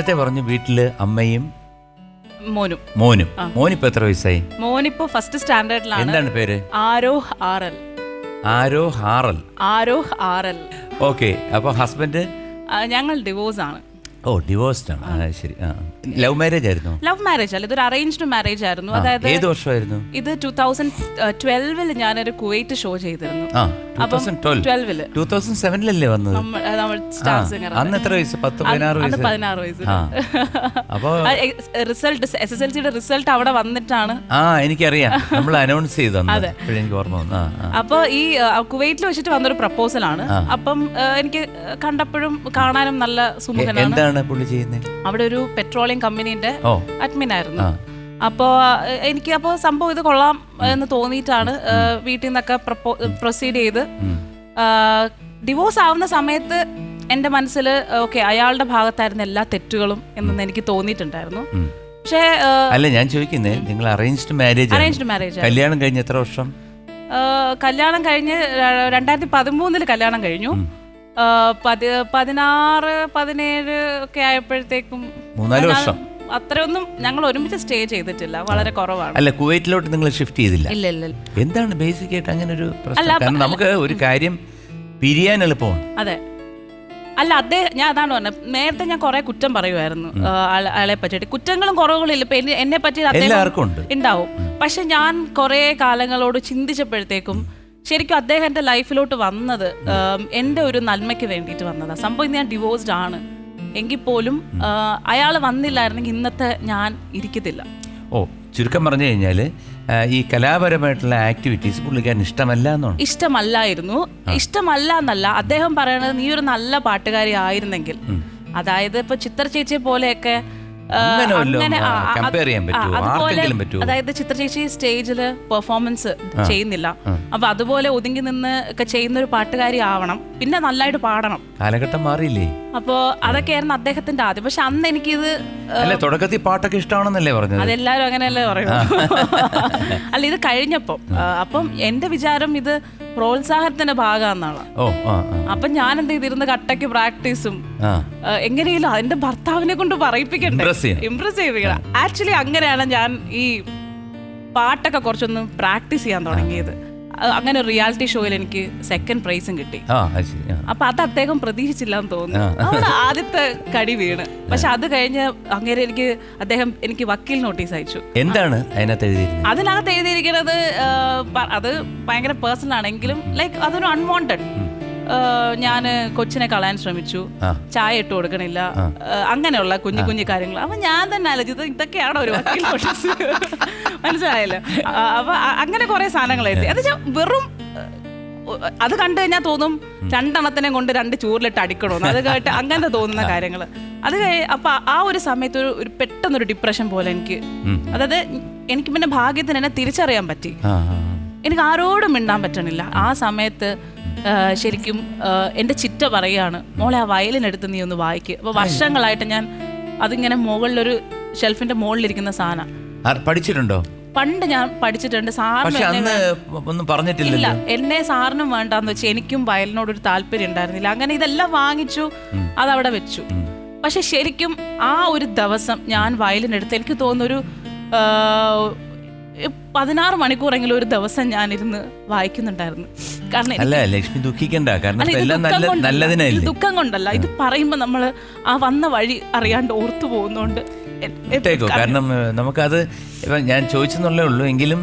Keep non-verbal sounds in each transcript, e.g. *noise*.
നേരത്തെ പറഞ്ഞു വീട്ടിൽ അമ്മയും മോനും. മോനും. മോനിപ്പോ എത്ര വയസ്സായി? മോനിപ്പോ ഫസ്റ്റ് സ്റ്റാൻഡേർഡിലാണ് എന്താണ് പേര്? ആരോഹ് ആർ എൽ ആരോ ഹാറൽ ആരോഹ് ആർ എൽ ഓക്കെ അപ്പൊ ഹസ്ബൻഡ് ഞങ്ങൾ ഡിവോഴ്സ് ആണ്. ഓ ഡിവോഴ്സ്ഡ് ആണ്. ശരി. ലവ് മാരേജ് ആയിരുന്നു? ലവ് മാരേജ് അല്ല ഇതൊരു അറേഞ്ച്ഡ് മാരേജ് ആയിരുന്നു. അതായത് ഏത് വർഷമായിരുന്നു? ഇത് ടൂ തൗസൻഡ് ട്വൽവിൽ ഞാനൊരു കുവൈറ്റ് ഷോ ചെയ്തിരുന്നു. വന്നത്? അന്ന് എത്ര വയസ്സ്? പത്ത് പതിനാറ് അന്ന് വയസ്സ്? പതിനാറ് വയസ്സ്. ആ. റിസൾട്ട് എസ് എസ് എൽ സിയുടെ റിസൾട്ട് അവിടെ വന്നിട്ടാണ്. ആ എനിക്കറിയാം. നമ്മൾ അനൗൺസ് ചെയ്തു എനിക്ക് ഓർമ്മ വന്നു. അപ്പോൾ ഈ കുവൈറ്റിൽ വെച്ചിട്ട് വന്നൊരു പ്രപ്പോസലാണ് അപ്പം എനിക്ക് കണ്ടപ്പോഴും കാണാനും നല്ല സുമുഖനാണ്. എന്താണ് പുള്ളി ചെയ്യുന്നത്? അവിടെ ഒരു പെട്രോളിയം കമ്പനിന്റെ അഡ്മിൻ ആയിരുന്നു. അപ്പോ അപ്പോൾ എനിക്ക് അപ്പോൾ സംഭവം ഇത് കൊള്ളാം എന്ന് തോന്നിയിട്ടാണ് വീട്ടിൽ നിന്നൊക്കെ പ്രൊസീഡ് ചെയ്ത്. ഡിവോഴ്സ് ആവുന്ന സമയത്ത് എന്റെ മനസ്സിൽ ഓക്കെ അയാളുടെ ഭാഗത്തായിരുന്നു എല്ലാ തെറ്റുകളും എന്നൊന്ന് എനിക്ക് തോന്നിയിട്ടുണ്ടായിരുന്നു. പക്ഷേ അല്ല ഞാൻ ചോദിക്കുന്നേ നിങ്ങൾ അറേഞ്ച്ഡ് മാരേജ് അറേഞ്ച്ഡ് മാരേജ് കല്യാണം കഴിഞ്ഞ് എത്ര വർഷം? കല്യാണം കഴിഞ്ഞ് രണ്ടായിരത്തി പതിമൂന്നിൽ കല്യാണം കഴിഞ്ഞു. പതി പതിനാറ് പതിനേഴ് ഒക്കെ ആയപ്പോഴത്തേക്കും മൂന്നാൽ വർഷം. അത്രയൊന്നും ഞങ്ങൾ ഒരുമിച്ച് സ്റ്റേ ചെയ്തിട്ടില്ല. വളരെ കുറവാണ്. അല്ല കുവൈറ്റിലോട്ട് നിങ്ങൾ ഷിഫ്റ്റ് ചെയ്തില്ല? ഇല്ല ഇല്ല. എന്താണ് ബേസിക് ആയിട്ട് അങ്ങനെ ഒരു പ്രശ്നം? കാരണം നമുക്ക് ഒരു കാര്യം പിരിയാൻ എളുപ്പമാണ്. അതെ. അല്ല അദ്ദേഹം ഞാൻ അതാണ് പറഞ്ഞത്. നേരത്തെ ഞാൻ കുറെ കുറ്റം പറയുമായിരുന്നു. അയാളെ പറ്റിയിട്ട്. കുറ്റങ്ങളും കുറവുകളും ഇല്ല ഇപ്പൊ എന്നെ- പറ്റി അദ്ദേഹം ഉണ്ടാവും. പക്ഷെ ഞാൻ കുറെ കാലങ്ങളോട് ചിന്തിച്ചപ്പോഴത്തേക്കും ശരിക്കും അദ്ദേഹം എന്റെ ലൈഫിലോട്ട് വന്നത് എന്റെ ഒരു നന്മയ്ക്ക് വേണ്ടിയിട്ട് വന്നതാണ് സംഭവം ഞാൻ ഡിവോഴ്സ്ഡ് ആണ്. എങ്കിൽ പോലും അയാൾ വന്നില്ലായിരുന്നെങ്കിൽ ഇന്നത്തെ ഞാൻ ഇരിക്കത്തില്ല. ഓ ചുരുക്കം പറഞ്ഞു കഴിഞ്ഞാൽ ഈ കലാപരമായിട്ടുള്ള ആക്ടിവിറ്റീസ് പുള്ളിക്കാരൻ ഇഷ്ടമല്ല എന്നാണ് ഇഷ്ടമല്ലായിരുന്നു. ഇഷ്ടമല്ല എന്നല്ല. അദ്ദേഹം പറയണത് നീ ഒരു നല്ല പാട്ടുകാരി ആയിരുന്നെങ്കിൽ. അതായത് ഇപ്പൊ ചിത്ര ചേച്ചിയെ പോലെയൊക്കെ അതായത് ചിത്രചേച്ചി സ്റ്റേജിൽ പെർഫോമൻസ് ചെയ്യുന്നില്ല. അപ്പൊ അതുപോലെ ഒതുങ്ങി നിന്ന് ഒക്കെ ചെയ്യുന്ന ഒരു പാട്ടുകാരി ആവണം. പിന്നെ നല്ലതായിട്ട് പാടണം. കാലഘട്ടം മാറിയില്ലേ? അപ്പോ അതൊക്കെയായിരുന്നു അദ്ദേഹത്തിന്റെ ആദ്യം. പക്ഷെ അന്ന് എനിക്കിത് അല്ല തുടക്കത്തിൽ പാട്ടൊക്കെ ഇഷ്ടമാണെന്നല്ലേ പറഞ്ഞത്? അതെല്ലാവരും അങ്ങനെയല്ലേ പറയുന്നത് *laughs* അല്ല ഇത് കഴിഞ്ഞപ്പം അപ്പം എന്റെ വിചാരം ഇത് പ്രോത്സാഹനത്തിന്റെ ഭാഗമാണെന്നാണ്. അപ്പൊ ഞാൻ എന്ത് ചെയ്തിരുന്ന കട്ടയ്ക്ക് പ്രാക്ടീസും എങ്ങനെയല്ലോ അതിന്റെ എങ്ങനെയെങ്കിലും എന്റെ ഭർത്താവിനെ കൊണ്ട് പറയിപ്പിക്കണ്ടേ? ഇംപ്രസ് ചെയ്തിരിക്കണം. ആക്ച്വലി അങ്ങനെയാണ് ഞാൻ ഈ പാട്ടൊക്കെ കുറച്ചൊന്ന് പ്രാക്ടീസ് ചെയ്യാൻ തുടങ്ങിയത്. അങ്ങനെ ഒരു റിയാലിറ്റി ഷോയിൽ എനിക്ക് സെക്കൻഡ് പ്രൈസും കിട്ടി. ആ അത് ശരി ആ. അപ്പൊ അത് അദ്ദേഹം പ്രതീക്ഷിച്ചില്ല എന്ന് തോന്നുന്നു അവിടെ ആദ്യത്തെ കടി വീണ്. പക്ഷെ അത് കഴിഞ്ഞ് അങ്ങനെ എനിക്ക് അദ്ദേഹം എനിക്ക് വക്കീൽ നോട്ടീസ് അയച്ചു. എന്താണ് അതിനകത്ത് എഴുതിയിരുന്നത് അതിനകത്ത് എഴുതിയിരിക്കുന്നത് ആ, പ- അത് ഭയങ്കര പേഴ്സണൽ ആണെങ്കിലും ലൈക്ക് അതൊരു അൺവാണ്ടഡ് ഞാൻ കൊച്ചിനെ കളയാൻ ശ്രമിച്ചു. ചായ ഇട്ട് കൊടുക്കണില്ല. അങ്ങനെയുള്ള കുഞ്ഞു കുഞ്ഞു കാര്യങ്ങൾ. അപ്പൊ ഞാൻ തന്നെ ആലോചിച്ചത് ഇതൊക്കെയാണ് ഒരു വക്കീൽ നോട്ടീസ് മനസ്സിലായല്ലോ. അപ്പൊ അങ്ങനെ കുറെ സാധനങ്ങൾ എഴുതി. അത് വെറും അത് കണ്ടു കഴിഞ്ഞാൽ തോന്നും രണ്ടെണ്ണത്തിനെ കൊണ്ട് രണ്ട് ചൂറിലിട്ട് അടിക്കണമെന്ന് അത് കേട്ട് അങ്ങനത്തെ തോന്നുന്ന കാര്യങ്ങൾ അത് അപ്പൊ ആ ഒരു സമയത്ത് ഒരു ഒരു പെട്ടെന്നൊരു ഡിപ്രഷൻ പോലെ എനിക്ക്. അതായത് എനിക്ക് പിന്നെ ഭാഗ്യത്തിന് എന്നെ തിരിച്ചറിയാൻ പറ്റി. എനിക്ക് ആരോടും മിണ്ടാൻ പറ്റണില്ല. ആ സമയത്ത് ശരിക്കും എന്റെ ചിറ്റ പറയാണ് മോളെ ആ വയലിനെടുത്ത് നീ ഒന്ന് വായിക്കുക അപ്പോൾ വർഷങ്ങളായിട്ട് ഞാൻ അതിങ്ങനെ മുകളിലൊരു ഷെൽഫിന്റെ മുകളിലിരിക്കുന്ന സാധനം. പഠിച്ചിട്ടുണ്ടോ? പണ്ട് ഞാൻ പഠിച്ചിട്ടുണ്ട്. സാറിന് ഒന്നും പറഞ്ഞിട്ടില്ല ഇല്ല എന്നെ സാറിനും വേണ്ടാന്ന് വെച്ചാൽ എനിക്കും വയലിനോട് ഒരു താല്പര്യം ഉണ്ടായിരുന്നില്ല. അങ്ങനെ ഇതെല്ലാം വാങ്ങിച്ചു അതവിടെ വെച്ചു. പക്ഷെ ശരിക്കും ആ ഒരു ദിവസം ഞാൻ വയലിനെടുത്ത് എനിക്ക് തോന്നുന്നൊരു പതിനാറ് മണിക്കൂറെങ്കിലും ഒരു ദിവസം ഞാനിരുന്ന് വായിക്കുന്നുണ്ടായിരുന്നു. കാരണം അല്ല ലക്ഷ്മി ദുഃഖിക്കണ്ട. കാരണം എല്ലാം ദുഃഖം നല്ല കൊണ്ടല്ല. ഇത് നല്ലതിനല്ലേ ദുഃഖം കൊണ്ടല്ല. ഇത് പറയുമ്പോ നമ്മൾ ആ വന്ന വഴി അറിയാണ്ട് ഓർത്തു പോകുന്നോണ്ട്. ഇട്ടേക്കോ? കാരണം നമുക്കത് ഇപ്പം ഞാൻ ചോദിച്ചെന്നുള്ളേ ഉള്ളൂ. എങ്കിലും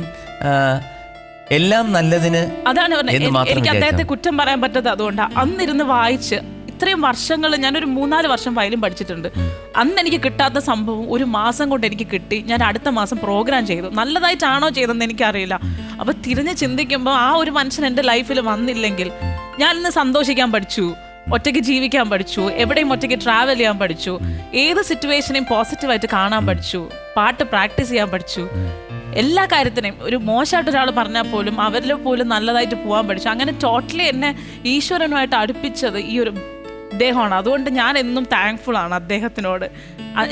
എല്ലാം നല്ലതിന് അതാണ് പറഞ്ഞത്. എനിക്ക് അദ്ദേഹത്തെ കുറ്റം പറയാൻ പറ്റാത്തത് അതുകൊണ്ടാണ് അന്നിരുന്ന് വായിച്ച് ഇത്രയും വർഷങ്ങൾ ഞാനൊരു മൂന്നാൽ വർഷം വയലും പഠിച്ചിട്ടുണ്ട്. അന്ന് എനിക്ക് കിട്ടാത്ത സംഭവം ഒരു മാസം കൊണ്ട് എനിക്ക് കിട്ടി. ഞാൻ അടുത്ത മാസം പ്രോഗ്രാം ചെയ്തു. നല്ലതായിട്ടാണോ ചെയ്തതെന്ന് എനിക്കറിയില്ല. അപ്പൊ തിരിഞ്ഞ് ചിന്തിക്കുമ്പോൾ ആ ഒരു മനുഷ്യൻ എന്റെ ലൈഫിൽ വന്നില്ലെങ്കിൽ ഞാൻ ഇന്ന് സന്തോഷിക്കാൻ പഠിച്ചു. ഒറ്റയ്ക്ക് ജീവിക്കാൻ പഠിച്ചു. എവിടെയും ഒറ്റയ്ക്ക് ട്രാവൽ ചെയ്യാൻ പഠിച്ചു. ഏത് സിറ്റുവേഷനെയും പോസിറ്റീവായിട്ട് കാണാൻ പഠിച്ചു. പാട്ട് പ്രാക്ടീസ് ചെയ്യാൻ പഠിച്ചു. എല്ലാ കാര്യത്തിനെയും ഒരു മോശമായിട്ട് ഒരാൾ പറഞ്ഞാൽ പോലും അവരിൽ പോലും നല്ലതായിട്ട് പോകാൻ പഠിച്ചു. അങ്ങനെ ടോട്ടലി എന്നെ ഈശ്വരനുമായിട്ട് അടുപ്പിച്ചത് ഈ ഒരു അദ്ദേഹമാണ്. അതുകൊണ്ട് ഞാൻ എന്നും താങ്ക്ഫുൾ ആണ് അദ്ദേഹത്തിനോട്.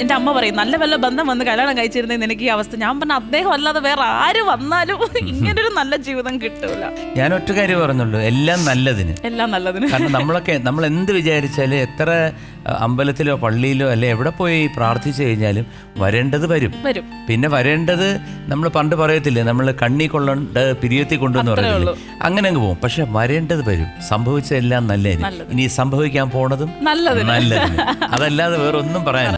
എന്റെ അമ്മ പറയും നല്ല വല്ല ബന്ധം വന്ന് കല്യാണം കഴിച്ചിരുന്നെങ്കിൽ എനിക്ക് ഈ അവസ്ഥ. ഞാൻ പറഞ്ഞ അദ്ദേഹം അല്ലാതെ വേറെ ആര് വന്നാലും *laughs* ഇങ്ങനൊരു നല്ല ജീവിതം കിട്ടൂല. ഞാൻ ഒറ്റ കാര്യം പറഞ്ഞുള്ളൂ എല്ലാം നല്ലതിന്. എല്ലാം നല്ലതിന്. കാരണം നമ്മളൊക്കെ *laughs* നമ്മൾ എന്ത് വിചാരിച്ചാൽ എത്ര അമ്പലത്തിലോ പള്ളിയിലോ അല്ലെ എവിടെ പോയി പ്രാർത്ഥിച്ചു കഴിഞ്ഞാലും വരേണ്ടത് വരും. വരും. പിന്നെ വരേണ്ടത് നമ്മൾ പണ്ട് പറയത്തില്ലേ നമ്മൾ കണ്ണി കൊള്ളണ്ട് പിരിയത്തി കൊണ്ടെന്ന് പറയത്തില്ലേ അങ്ങനെ അങ്ങ് പോകും. പക്ഷെ വരേണ്ടത് വരും. സംഭവിച്ചതെല്ലാം നല്ലതിന്. നല്ലത്. ഇനി സംഭവിക്കാൻ പോണതും നല്ലതിന്. നല്ലത് അതല്ലാതെ വേറെ ഒന്നും പറയാൻ